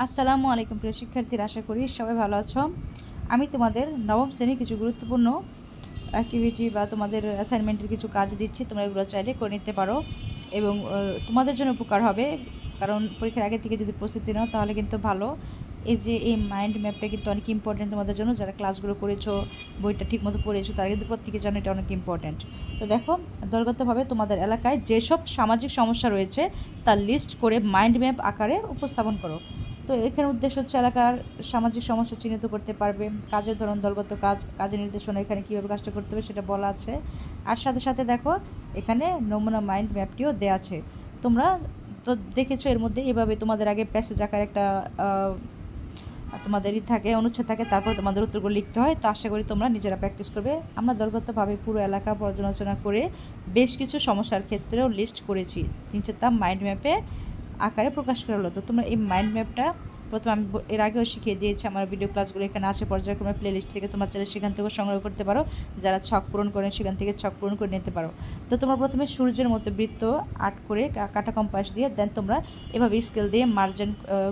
আসসালামু আলাইকুম প্রিয় শিক্ষার্থীরা, আশা করি সবাই ভালো আছো। আমি তোমাদের নবম শ্রেণির কিছু গুরুত্বপূর্ণ অ্যাক্টিভিটি বা তোমাদের অ্যাসাইনমেন্টের কিছু কাজ দিচ্ছি, তোমরা এগুলো চাইলে করে নিতে পারো এবং তোমাদের জন্য উপকার হবে। কারণ পরীক্ষার আগে থেকে যদি প্রস্তুতি নাও, তাহলে কিন্তু ভালো। এই যে, এই মাইন্ড ম্যাপটা কিন্তু অনেক ইম্পর্টেন্ট তোমাদের জন্য। যারা ক্লাসগুলো করেছ, বইটা ঠিকমতো পড়েছো, তারা কিন্তু প্রত্যেকে জানো এটা অনেক ইম্পর্টেন্ট তো দেখো, দলগতভাবে তোমাদের এলাকায় যেসব সামাজিক সমস্যা রয়েছে, তার লিস্ট করে মাইন্ড ম্যাপ আকারে উপস্থাপন করো। তো এখানে উদ্দেশ্য হচ্ছে এলাকার সামাজিক সমস্যা চিহ্নিত করতে পারবে। কাজের ধরন, দলগত কাজ, কাজের নির্দেশনা, এখানে কীভাবে কাজটা করতে হবে সেটা বলা আছে। আর সাথে সাথে দেখো, এখানে নমুনা মাইন্ড ম্যাপটিও দেওয়া আছে। তোমরা তো দেখেছ এর মধ্যে এভাবে তোমাদের আগে প্যাসেজ আকার একটা তোমাদেরই থাকে, অনুচ্ছেদ থাকে, তারপর তোমাদের উত্তরগুলো লিখতে হয়। তো আশা করি তোমরা নিজেরা প্র্যাকটিস করবে। আমরা দলগতভাবে পুরো এলাকা পর্যালোচনা করে বেশ কিছু সমস্যার ক্ষেত্রেও লিস্ট করেছি। তিন চারটা মাইন্ড ম্যাপে আকারে প্রকাশ করা হলো তো তোমরা এই মাইন্ড ম্যাপটা প্রথমে আমি এর আগেও শিখিয়ে দিয়েছি, আমার ভিডিও ক্লাসগুলো এখানে আছে, পর্যায়ক্রমে প্লে লিস্ট থেকে তোমরা চাইলে সেখান থেকেও সংগ্রহ করতে পারো। যারা ছক পূরণ করেন, সেখান থেকে ছক পূরণ করে নিতে পারো। তো তোমরা প্রথমে সূর্যের মতো বৃত্ত আর্ট করে কাটা কম্পাস দিয়ে দেন তোমরা এভাবে স্কেল দিয়ে মার্জিন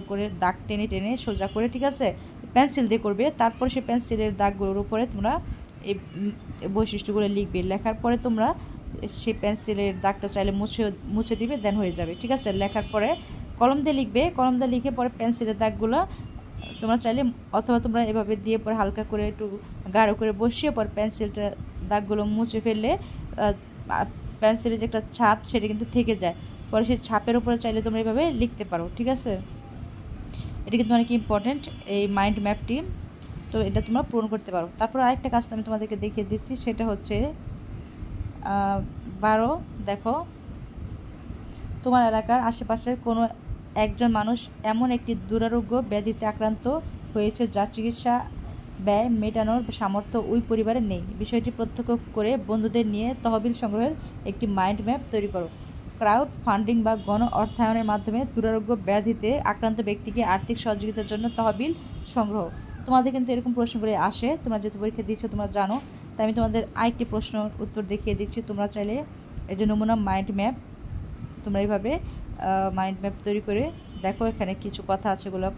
করে দাগ টেনে টেনে সোজা করে, ঠিক আছে? পেন্সিল দিয়ে করবে। তারপর সেই পেন্সিলের দাগগুলোর উপরে তোমরা এই বৈশিষ্ট্যগুলো লিখবে। লেখার পরে তোমরা সেই পেন্সিলের দাগটা চাইলে মুছে মুছে দিবে দেন হয়ে যাবে, ঠিক আছে? লেখার পরে কলম দিয়ে লিখবে, কলম দিয়ে লিখে পরে পেন্সিলের দাগগুলো তোমরা চাইলে অথবা তোমরা এভাবে দিয়ে পরে হালকা করে একটু গাঢ় করে বসিয়ে পর পেন্সিলটা দাগগুলো মুছে ফেললে পেন্সিলের যে একটা ছাপ সেটা কিন্তু থেকে যায়। পরে সেই ছাপের উপরে চাইলে তোমরা এভাবে লিখতে পারো, ঠিক আছে? এটা কিন্তু অনেক ইম্পর্ট্যান্ট এই মাইন্ড ম্যাপটি তো এটা তোমরা পূরণ করতে পারো। তারপর আরেকটা কাজ আমি তোমাদেরকে দেখিয়ে দিচ্ছি, সেটা হচ্ছে বারো, দেখো। তোমার এলাকার আশেপাশের কোনো একজন মানুষ এমন একটি দুরারোগ্য ব্যাধিতে আক্রান্ত হয়েছে যা চিকিৎসা ব্যয় মেটানোর সামর্থ্য ওই পরিবারের নেই। বিষয়টি প্রত্যক্ষ করে বন্ধুদের নিয়ে তহবিল সংগ্রহের একটি মাইন্ড ম্যাপ তৈরি করো। ক্রাউড ফান্ডিং বা গণ অর্থায়নের মাধ্যমে দুরারোগ্য ব্যাধিতে আক্রান্ত ব্যক্তিকে আর্থিক সহযোগিতার জন্য তহবিল সংগ্রহ। তোমাদের কিন্তু এরকম প্রশ্নগুলি আসে, তোমরা যেহেতু পরীক্ষা দিচ্ছ তোমরা জানো। তাই আমি তোমাদের আরেকটি প্রশ্ন উত্তর দেখিয়ে দিচ্ছি। তোমরা চাইলে এই যে নমুনা মাইন্ড ম্যাপ তোমরা এইভাবে মাইন্ড ম্যাপ তৈরি করে দেখো এখানে কিছু কথা আছে ওগুলো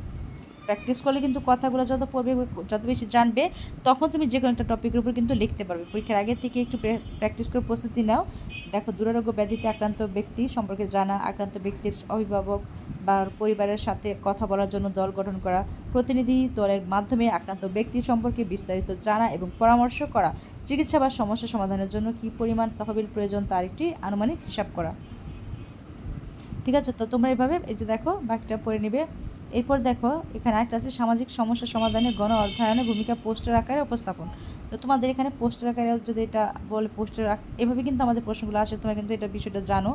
প্র্যাকটিস করলে কিন্তু কথাগুলো যত পড়বে, যত বেশি জানবে, তখন তুমি যে কোনো একটা টপিকের উপর কিন্তু লিখতে পারবে। পরীক্ষার আগে থেকে একটু প্র্যাকটিস করে প্রস্তুতি নাও। দেখো, দুরারোগ্য ব্যাধিতে আক্রান্ত ব্যক্তি সম্পর্কে জানা, আক্রান্ত ব্যক্তির অভিভাবক বা পরিবারের সাথে কথা বলার জন্য দল গঠন করা, প্রতিনিধি দলের মাধ্যমে আক্রান্ত ব্যক্তি সম্পর্কে বিস্তারিত জানা এবং পরামর্শ করা, চিকিৎসা বা সমস্যা সমাধানের জন্য কী পরিমাণ তহবিল প্রয়োজন তার একটি আনুমানিক হিসাব করা। ঠিক আছে, তো তোমরা এইভাবে এই যে দেখো, বাকিটা পড়ে নিবে। এরপর দেখো, এখানে একটা আছে, সামাজিক সমস্যা সমাধানে গণ অর্থায়নে ভূমিকা পোস্টার আকারে উপস্থাপন। তো তোমাদের এখানে পোস্টার আকারে যদি এটা বলে পোস্টার এভাবে কিন্তু আমাদের প্রশ্নগুলো আসে, তোমরা কিন্তু এটা বিষয়টা জানো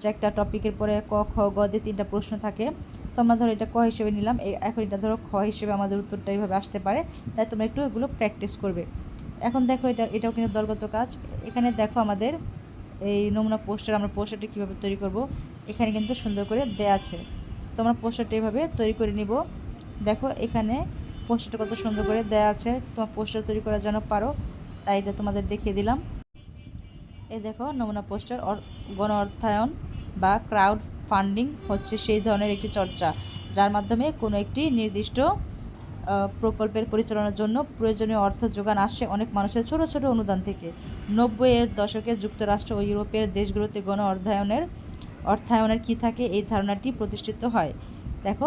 যে একটা টপিকের পরে ক, খ, গ দিয়ে তিনটা প্রশ্ন থাকে। তো আমরা ধরো এটা ক হিসেবে নিলাম এখন এটা ধরো খ হিসেবে আমাদের উত্তরটা এইভাবে আসতে পারে, তাই তোমরা একটু এগুলো প্র্যাকটিস করবে। এখন দেখো এটা, এটাও কিন্তু দলগত কাজ। এখানে দেখো আমাদের এই নমুনা পোস্টার আমরা পোস্টারটা কীভাবে তৈরি করব, এখানে কিন্তু সুন্দর করে দেয়া আছে। তোমরা পোস্টারটা এভাবে তৈরি করে নিব। দেখো এখানে পোস্টারটা কত সুন্দর করে দেয়া আছে, তোমার পোস্টার তৈরি করার জন্য পারো। তাই এটা তোমাদের দেখিয়ে দিলাম। এই দেখো, নমুনা পোস্টার গণ অর্থায়ন বা ক্রাউড ফান্ডিং হচ্ছে সেই ধরনের একটি চর্চা, যার মাধ্যমে কোনো একটি নির্দিষ্ট প্রকল্পের পরিচালনার জন্য প্রয়োজনীয় অর্থ যোগান আসে অনেক মানুষের ছোট ছোট অনুদান থেকে। নব্বই এর দশকে যুক্তরাষ্ট্র ও ইউরোপের দেশগুলোতে গণ অর্থায়নের অর্থায়নের কী থাকে এই ধারণাটি প্রতিষ্ঠিত হয়। দেখো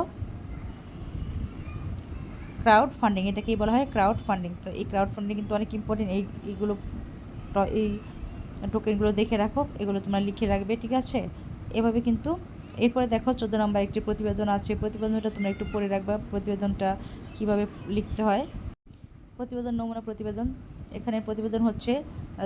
ক্রাউড ফান্ডিং এটাকেই বলা হয় ক্রাউড ফান্ডিং তো এই ক্রাউড ফান্ডিং কিন্তু অনেক ইম্পর্টেন্ট এই, এইগুলো, এই টোকেনগুলো দেখে রাখো, এগুলো তোমরা লিখে রাখবে, ঠিক আছে? এভাবে কিন্তু, এরপরে দেখো, চোদ্দ নম্বর একটি প্রতিবেদন আছে। প্রতিবেদনটা তোমরা একটু পড়ে রাখবা। প্রতিবেদনটা কীভাবে লিখতে হয়? প্রতিবেদন, নমুনা প্রতিবেদন। এখানে প্রতিবেদন হচ্ছে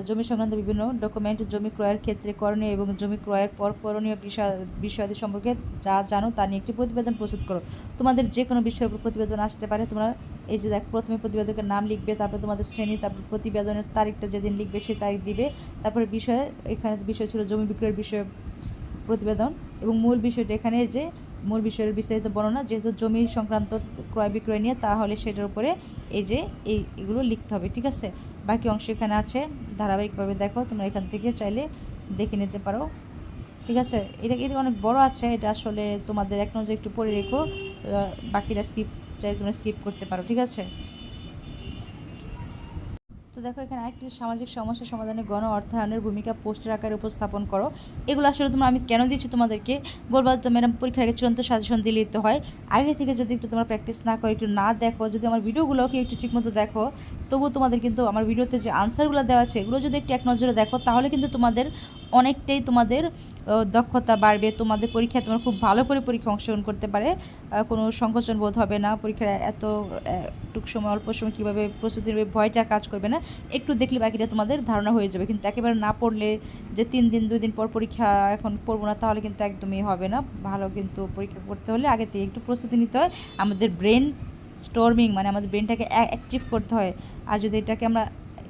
জমি সংক্রান্ত বিভিন্ন ডকুমেন্ট জমি ক্রয়ের ক্ষেত্রে করণীয় এবং জমি ক্রয়ের পর করণীয় বিষয়, বিষয়াদি সম্পর্কে যা জানো তা নিয়ে একটি প্রতিবেদন প্রস্তুত করো। তোমাদের যে কোনো বিষয়ের উপর প্রতিবেদন আসতে পারে, তোমরা এই যে দেখ, প্রথমে প্রতিবেদকের নাম লিখবে, তারপর তোমাদের শ্রেণি, তারপর প্রতিবেদনের তারিখটা যেদিন লিখবে সেই তারিখ দিবে, তারপরে বিষয়ে, এখানে বিষয় ছিল জমি বিক্রয়ের বিষয়ে প্রতিবেদন এবং মূল বিষয়টা এখানে যে মূল বিষয়ের বিস্তারিত বর্ণনা, যেহেতু জমি সংক্রান্ত ক্রয় বিক্রয় নিয়ে, তাহলে সেটার উপরে এই যে এই, এগুলো লিখতে হবে, ঠিক আছে? বাকি অংশ এখানে আছে। ধারাবাহিকভাবে দেখো, তোমরা এখান থেকে চাইলে দেখে নিতে পারো। ঠিক আছে? এটা এটা অনেক বড় আছে? এটা আসলে তোমাদের এক নজর একটু পড়ে রেখো। বাকিটা স্কিপ চাইলে তোমরা স্কিপ করতে পারো। ঠিক আছে? তো দেখো, এখানে আরেকটি সামাজিক সমস্যা সমাধানে গণ অর্থায়নের ভূমিকা পোস্টের আকারে উপস্থাপন করো। এগুলো আসলে তোমরা আমি কেন দিচ্ছি তোমাদেরকে? বলব তো ম্যাডাম, পরীক্ষার আগে চূড়ান্ত সাজেশন দিয়ে নিতে হয়। আগে থেকে যদি একটু তোমরা প্র্যাকটিস না করো, একটু না দেখো, যদি আমার ভিডিওগুলোকে একটু ঠিকমতো দেখো, তবুও তোমাদের কিন্তু আমার ভিডিওতে যে আনসারগুলো দেওয়া আছে, এগুলো যদি একটু এক নজরে দেখো, তাহলে কিন্তু তোমাদের অনেকটাই তোমাদের দক্ষতা বাড়বে, তোমাদের পরীক্ষায় তোমরা খুব ভালো করে পরীক্ষা অংশগ্রহণ করতে পারে। কোনো সংকোচন বোধ হবে না পরীক্ষায় এত টুক সময়, অল্প সময় কীভাবে প্রস্তুতি নেবে ভয়টা কাজ করবে না, একটু দেখলে বাকিটা তোমাদের ধারণা হয়ে যাবে। কিন্তু একেবারে না পড়লে যে তিন দিন, দুই দিন পর পরীক্ষা এখন পড়ব না, তাহলে কিন্তু একদমই হবে না। ভালো কিন্তু পরীক্ষা করতে হলে আগে থেকে একটু প্রস্তুতি নিতে হয়। আমাদের ব্রেন স্টর্মিং মানে আমাদের ব্রেনটাকে অ্যাক্টিভ করতে হয়। আর যদি এটাকে আমরা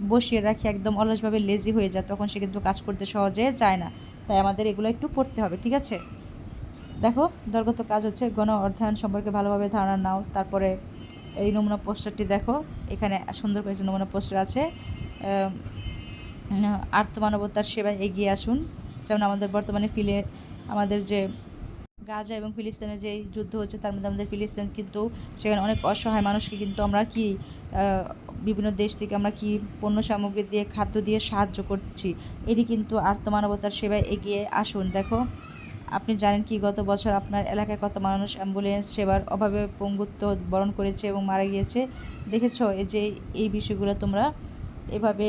বসিয়ে রাখি একদম অলসভাবে লেজি হয়ে যায় তখন সে কিন্তু কাজ করতে সহজে যায় না। তাই আমাদের এগুলো একটু পড়তে হবে ঠিক আছে? দেখো দলগত কাজ হচ্ছে গণ অর্থায়ন সম্পর্কে ভালোভাবে ধারণা নাও। তারপরে এই নমুনা পোস্টারটি দেখো এখানে সুন্দর করে একটা নমুনা পোস্টার আছে। আহ, আর্থমানবতার সেবায় এগিয়ে আসুন। যেমন আমাদের বর্তমানে ফিলে আমাদের যে গাজা এবং ফিলিস্তিনের যে যুদ্ধ হচ্ছে, তার মধ্যে আমাদের ফিলিস্তিন কিন্তু সেখানে অনেক অসহায় মানুষকে কিন্তু আমরা কি বিভিন্ন দেশ থেকে আমরা কি পণ্য সামগ্রী দিয়ে, খাদ্য দিয়ে সাহায্য করছি এটি কিন্তু আর্থমানবতার সেবায় এগিয়ে আসুন। দেখো, আপনি জানেন কি গত বছর আপনার এলাকায় কত মানুষ অ্যাম্বুলেন্স সেবার অভাবে পঙ্গুত্ব বরণ করেছে এবং মারা গিয়েছে? দেখেছ, এই যে এই বিষয়গুলো তোমরা এভাবে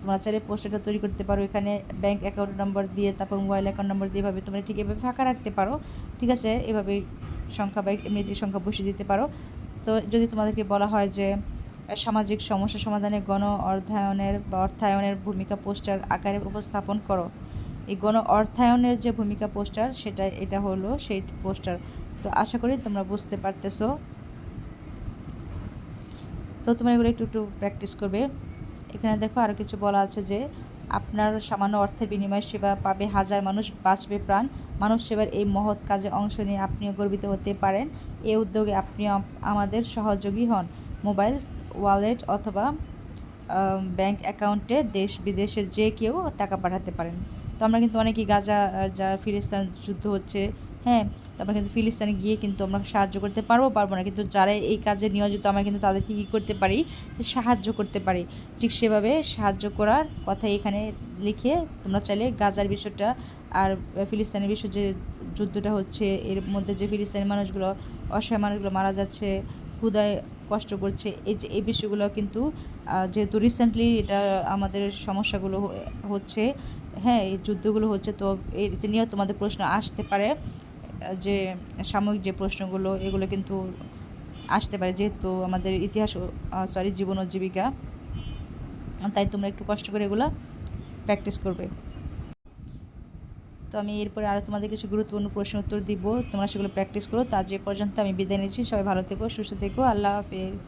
তোমরা চাইলে পোস্টারটা তৈরি করতে পারো। এখানে ব্যাংক অ্যাকাউন্ট নাম্বার দিয়ে, তারপর মোবাইল অ্যাকাউন্ট নাম্বার দিয়ে এভাবে তোমরা ঠিক এভাবে ফাঁকা রাখতে পারো। ঠিক আছে? এভাবে সংখ্যা বা এমনিতে সংখ্যা বসিয়ে দিতে পারো। তো যদি তোমাদেরকে বলা হয় যে সামাজিক সমস্যা সমাধানে গণ অর্থায়নের বা অর্থায়নের ভূমিকা পোস্টার আকারে উপস্থাপন করো। এই গণ অর্থায়নের যে ভূমিকা পোস্টার, সেটা, এটা হলো সেই পোস্টার। তো আশা করি তোমরা বুঝতে পারতেছো। তো তোমরা এগুলো একটু একটু প্র্যাকটিস করবে। এখানে দেখো আরও কিছু বলা আছে যে, আপনার সামান্য অর্থের বিনিময়ে সেবা পাবে হাজার মানুষ, বাঁচবে প্রাণ। মানুষ সেবার এই মহৎ কাজে অংশ নিয়ে আপনিও গর্বিত হতে পারেন। এই উদ্যোগে আপনি আমাদের সহযোগী হন। মোবাইল ওয়ালেট অথবা ব্যাংক অ্যাকাউন্টে দেশ বিদেশের যে কেউ টাকা পাঠাতে পারেন। তো আমরা কিন্তু অনেকেই গাজা যা ফিলিস্তিন যুদ্ধ হচ্ছে হ্যাঁ তো আমরা কিন্তু ফিলিস্তিনে গিয়ে কিন্তু আমরা সাহায্য করতে পারব পারব না। কিন্তু যারা এই কাজে নিয়োজিত, আমরা কিন্তু তাদেরকে কী করতে পারি? সাহায্য করতে পারি। ঠিক সেভাবে সাহায্য করার কথা এখানে লিখে তোমরা চাইলে গাজার বিষয়টা আর ফিলিস্তিনের বিষয় যে যুদ্ধটা হচ্ছে, এর মধ্যে যে ফিলিস্তানি মানুষগুলো, অসহায় মানুষগুলো মারা যাচ্ছে ক্ষুদায় কষ্ট করছে, এই যে, এই বিষয়গুলো কিন্তু যেহেতু রিসেন্টলি এটা আমাদের সমস্যাগুলো হচ্ছে হ্যাঁ এই যুদ্ধগুলো হচ্ছে, তো এতে নিয়েও তোমাদের প্রশ্ন আসতে পারে। যে সাময়িক যে প্রশ্নগুলো, এগুলো কিন্তু আসতে পারে যেহেতু আমাদের ইতিহাস সরি জীবন ও জীবিকা। তাই তোমরা একটু কষ্ট করে এগুলো প্র্যাকটিস করবে। তো আমি এরপরে আরও তোমাদের কিছু গুরুত্বপূর্ণ প্রশ্ন উত্তর দিব। তোমরা সেগুলো প্র্যাকটিস করো। তা যে পর্যন্ত আমি বিদায় নিচ্ছি। সবাই ভালো থেকো, সুস্থ থেকো। আল্লাহ হাফেজ।